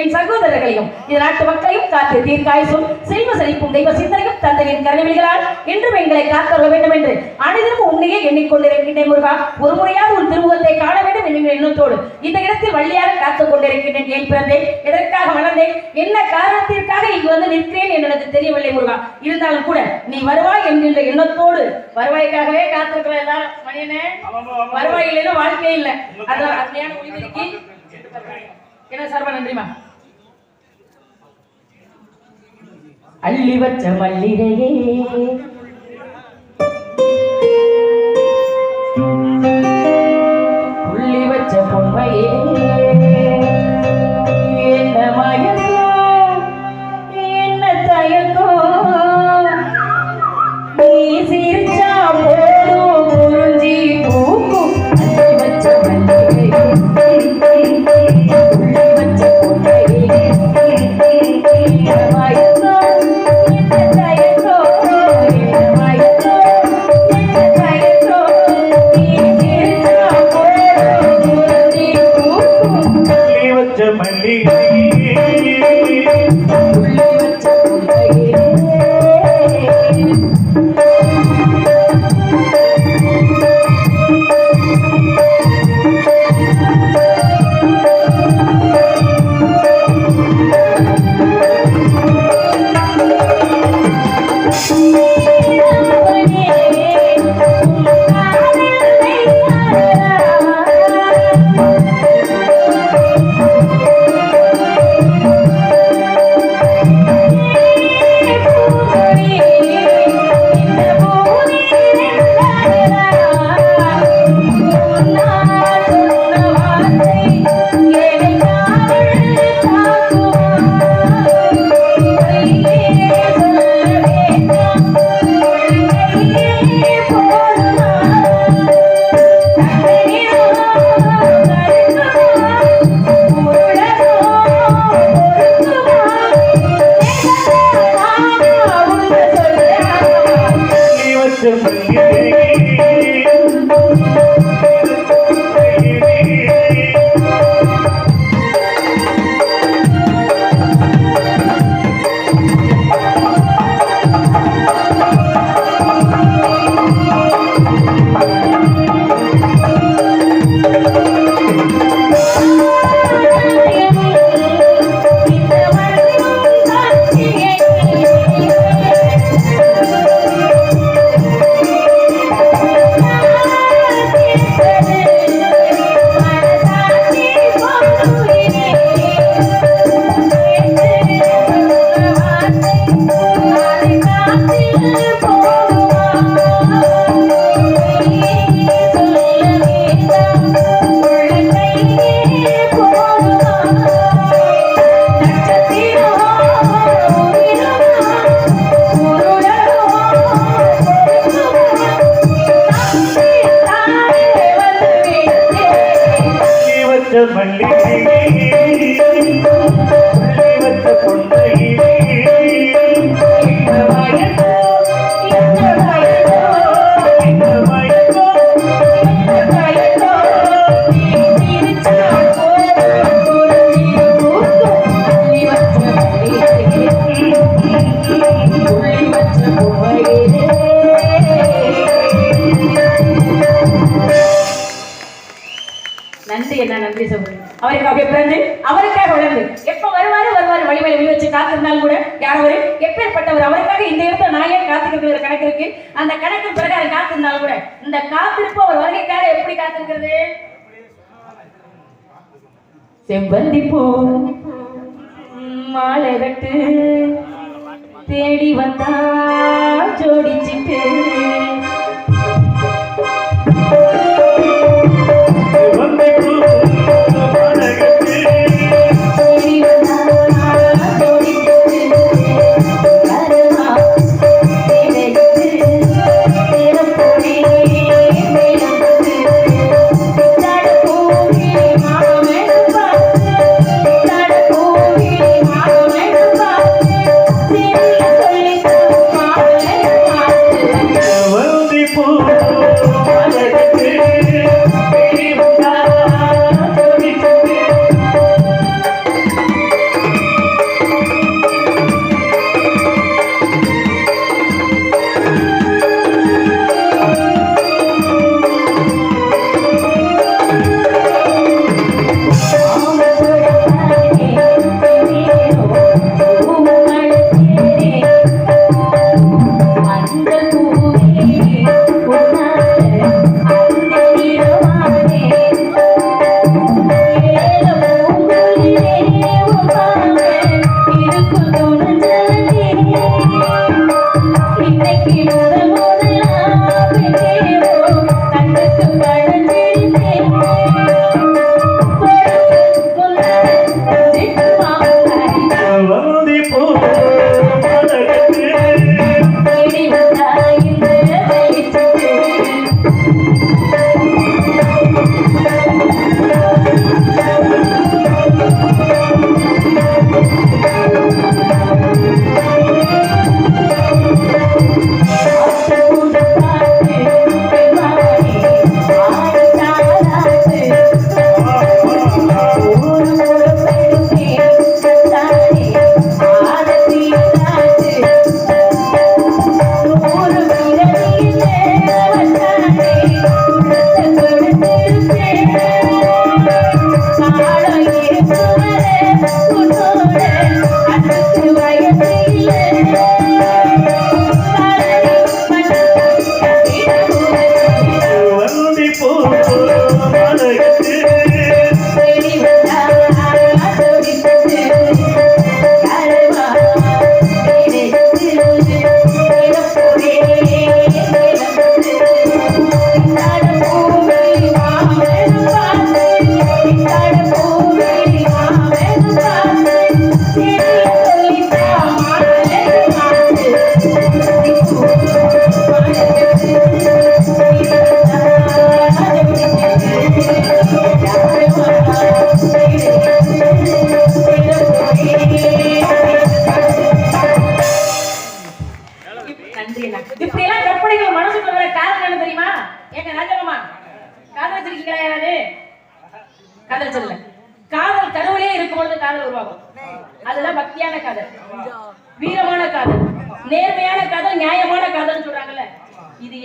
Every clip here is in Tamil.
என் சகோதரர்களையும் இந்த நாட்டு மக்களையும் காத்து தீர்க்காயுசும் செல்வ செழிப்பும் தெய்வ சிந்தனையும் தந்தையின் கருவிகளால் என்றும் எங்களை காத்தருள வேண்டும் என்று அனைவரும் உன்னையே எண்ணிக்கொண்டிருக்கின்றேன் முருகா. ஒரு முறையாவது உன் திருமுகத்தை காண வேண்டும் என்கிற எண்ணத்தோடு இந்த இடத்தில் வள்ளியாக காத்துக் கொண்டிருக்கின்றேன். ஏன் பிறந்தேன் எதற்காக வளர்ந்தேன் என்ன காரணத்திற்காக இங்கு வந்து நிற்கிறேன் என்று எனக்கு தெரியவில்லை முருகா. இருந்தாலும் கூட நீ வருவாய் என்கின்ற எண்ணத்தோடு வருவாய்க்காகவே காத்திருக்கிற எல்லாரும் மணியனே வருவாய் இல்லைன்னா வாழ்க்கையே இல்லை. அதான் ஒளிபெருக்கி என்ன சார்பா நன்றிமா அள்ளி வச்ச மல்லிகையே எப்பேற்பட்டவர் அவருக்காக இந்த இடத்துல நான் ஏன் காத்திருக்கிற ஒரு கணக்கு இருக்கு. அந்த கணக்கு பிரகாரம் காத்திருந்தாலும் கூட இந்த காத்திருப்பு அவர் வருகைக்காக எப்படி காத்திருக்கிறது? செவ்வந்தி பூ மாலை வெட்டு தேடி வந்தா ஜோடிச்சிட்டு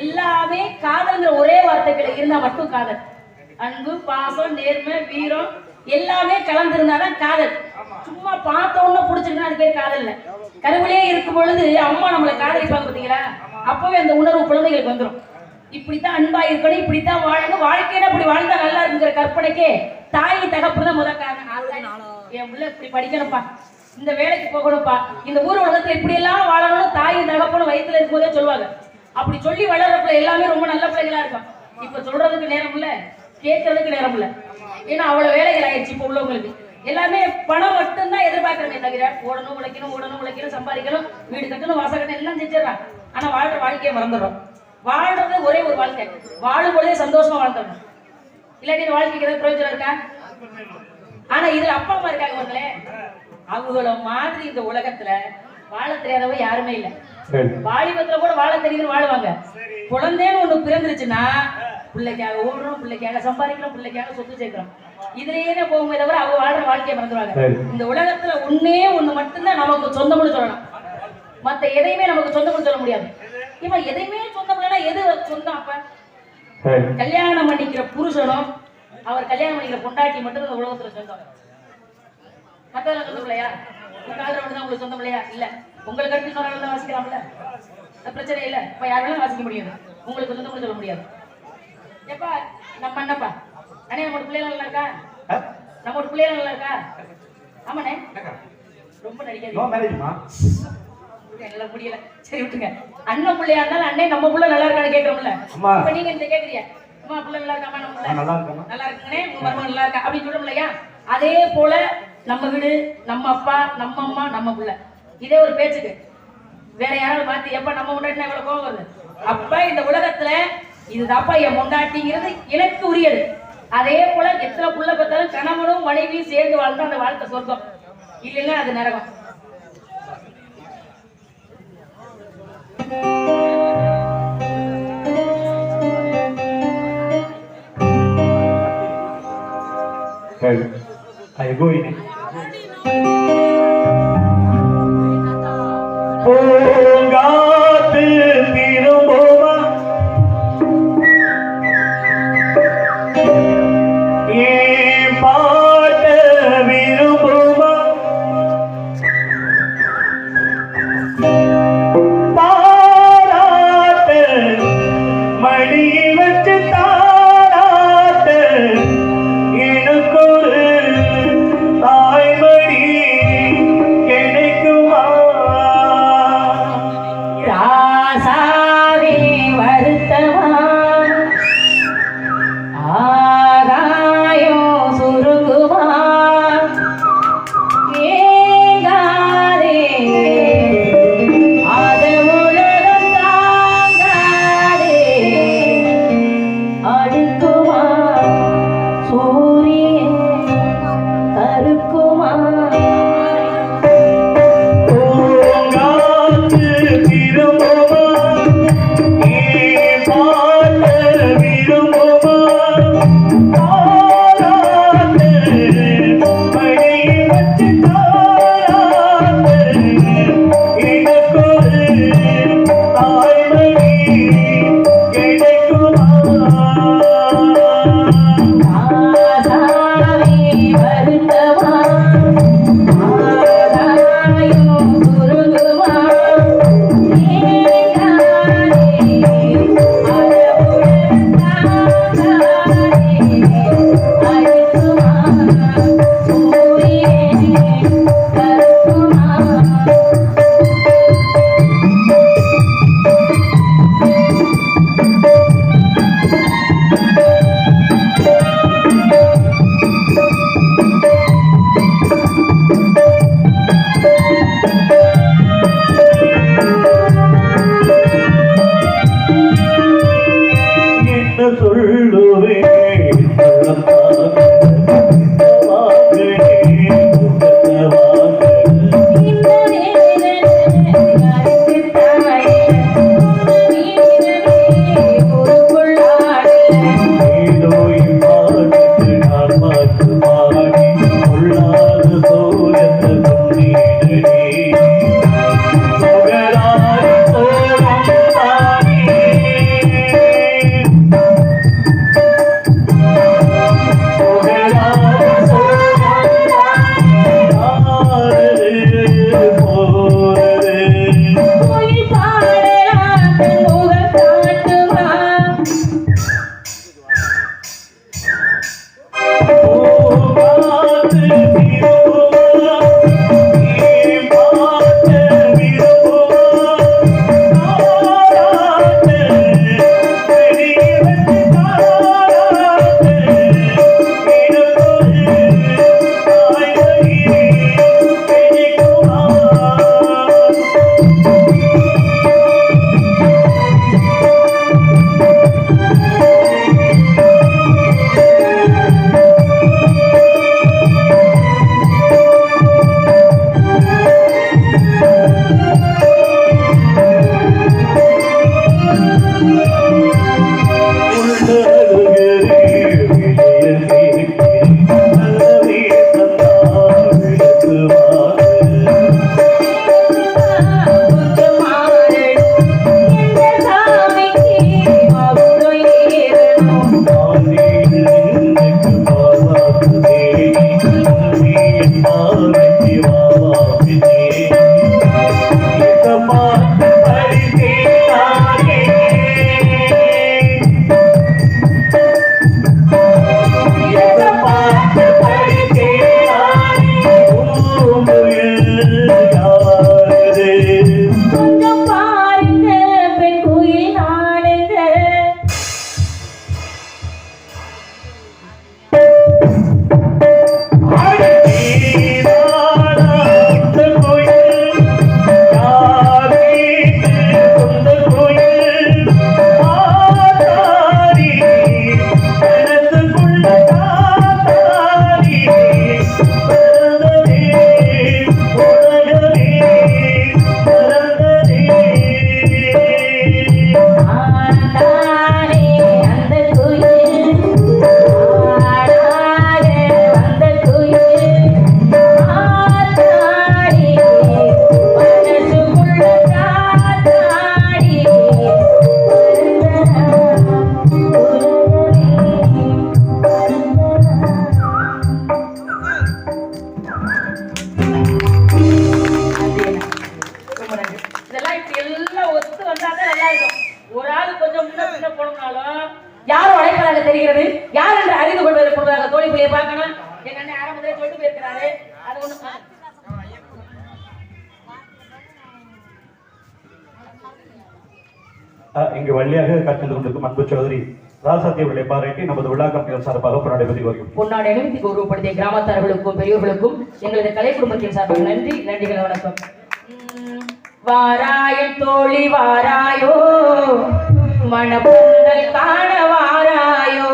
எல்லாமே காதல்ங்கிற ஒரே வார்த்தைகளை இருந்தா மட்டும் காதல். அன்பு பாசம் நேர்மை வீரம் எல்லாமே கலந்திருந்தாதான் காதல். சும்மா பார்த்த உடனே அது பேர் காதல் இல்ல. கருவிலே இருக்கும் பொழுது அம்மா நம்மளை காதலிப்பாங்க பாத்தீங்களா அப்பவே அந்த உணர்வு குழந்தைகளுக்கு வந்துடும் இப்படித்தான் அன்பா இருக்கணும் இப்படித்தான் வாழணும். வாழ்க்கையில இப்படி வாழ்ந்தா நல்லா இருக்குங்கிற கற்பனைக்கே தாய் தகப்பு தான் முதல் காரணம். என் பிள்ளை இப்படி படிக்கணும்ப்பா. இந்த வேலைக்கு போகணும்ப்பா. இந்த ஊர் உலகத்துல இப்படி எல்லாம் வாழணும் தாய் தகப்பனும் வயித்துல இருக்கும்போதே சொல்லுவாங்க. அப்படி சொல்லி வளர்ற பிள்ளை எல்லாமே ரொம்ப நல்ல பிள்ளைகளா இருக்கும் இப்ப சொல்றதுக்கு நேரம் இல்ல கேட்கறதுக்கு நேரம் இல்ல ஏன்னா அவ்வளவு வேலைகள் ஆயிடுச்சு இப்ப உள்ளவங்களுக்கு. எல்லாமே பணம் மட்டும்தான் எதிர்பார்க்கறமே தவிர ஓடணும் உழைக்கணும் ஓடணும் உழைக்கணும் சம்பாதிக்கணும் வீடு கட்டணும் வாசல் கட்டணும் எல்லாம் செஞ்சிடறான் ஆனா வாழ்ற வாழ்க்கையை மறந்துடுறோம். வாழ்றது ஒரே ஒரு வாழ்க்கை. வாழும் பொழுதே சந்தோஷமா வாழ்ந்துடணும். இல்லாட்டி இந்த வாழ்க்கைக்கு ஏதாவது பிரயோஜனம் இருக்கா? ஆனா இதுல அப்பா அம்மா இருக்காங்க மக்களே அவங்கள மாதிரி இந்த உலகத்துல வாழ தெரியாதவங்க யாருமே இல்லை. வாலிபத்துல கூட வாழ தெரியுதுன்னு வாழுவாங்க. குழந்தைன்னு ஒண்ணு பிறந்துருச்சுன்னா பிள்ளைக்காக ஓடுறோம் பிள்ளைக்காக சம்பாதிக்கிறோம் பிள்ளைக்காக சொத்து சேர்க்கிறோம். இதுலயே போகுமே தவிர அவங்க வாழ்ற வாழ்க்கையை மறந்துடுவாங்க. இந்த உலகத்துல ஒண்ணே ஒண்ணு மட்டும்தான் நமக்கு சொந்தம்னு சொல்லலாம் மத்த எதையுமே நமக்கு சொந்தம்னு சொல்ல முடியாது. இவன் எதையுமே சொந்தம் இல்லைன்னா எது சொந்தம் அப்ப? கல்யாணம் பண்ணிக்கிற புருஷனும் அவர் கல்யாணம் பண்ணிக்கிற பொண்டாட்டி மட்டும் இந்த உலகத்துல சொந்தம். மத்தவங்க சொந்தம் இல்லையா? உங்க காதல மட்டும் தான் உங்களுக்கு சொந்தம் இல்லையா? இல்ல. உங்களுக்கு அடுத்து சொன்னாலும் வாசிக்கலாம்ல அது பிரச்சனை இல்ல. இப்ப யார் வேணாலும் வாசிக்க முடியாது. உங்களுக்கு சொந்தம்னு சொல்ல முடியாது. எப்பா நம்ம அண்ணப்பா. அண்ணே நம்ம பிள்ளைகள் நல்லா இருக்கா? ஆ? நம்ம பிள்ளைகள் நல்லா இருக்கா? ஆமாண்ணே. ரொம்ப நடிக்காது என்னால முடியல. சரி விட்டுங்க அண்ணன் பிள்ளையா இருந்தாலும் அண்ணே நம்ம புள்ள நல்லா இருக்கான்னு கேக்குறோம்ல. அம்மா. இப்ப நீங்க இந்த கேக்குறீங்க. அம்மா புள்ள நல்லா இருக்காமா நம்ம புள்ள? நல்லா இருக்குங்கண்ணே. உங்க மருமகன் நல்லா இருக்கா? அப்படின்னு சொல்றோம் இல்லையா அதே போல நம்ம வீடு நம்ம அப்பா நம்ம அம்மா நம்ம புள்ள. இதே ஒரு பேச்சுக்கு. வேற யாராவது பார்த்து எப்ப நம்ம முன்னாடி எவ்வளவு கோவம் வருது? அப்ப இந்த உலகத்துல இதுதாப்பா என் முண்டாட்டிங்கிறது எனக்கு உரியது. அதே போல எத்தனை புள்ள பார்த்தாலும் கணவனும் மனைவியும் சேர்ந்து வாழ்ந்தா அந்த வாழ்க்கை சொர்க்கம். இல்லைன்னா அது நரகம். சரி ஐ கோ இருப்பதாக தெரிகிறது யார் என்று அறிந்து கொள்வதற்கு முன்பதாக தோழி பிள்ளையை பார்க்கணும். எங்க அண்ணன் ஆரம்பத்திலே சொல்லிட்டு போயிருக்கிறாரு அது ஒண்ணு அஹ், இங்கு வழியாக கற்று கொண்டிருக்கும் அன்பு சௌதரி ராசாத்தி அவர்களை பாராட்டி நமது விழா கமிட்டியின் சார்பாக வருகிறோம் பொன்னாடை அணிவித்து கௌரவப்படுத்திய கிராமத்தார்களுக்கும் பெரியோர்களுக்கும் எங்களது கலை குடும்பத்தின் சார்பாக நன்றி நன்றிகள் வணக்கம். வாராயன் தோழி வாராயோ. மணப்பொங்கல் காண வாராயோ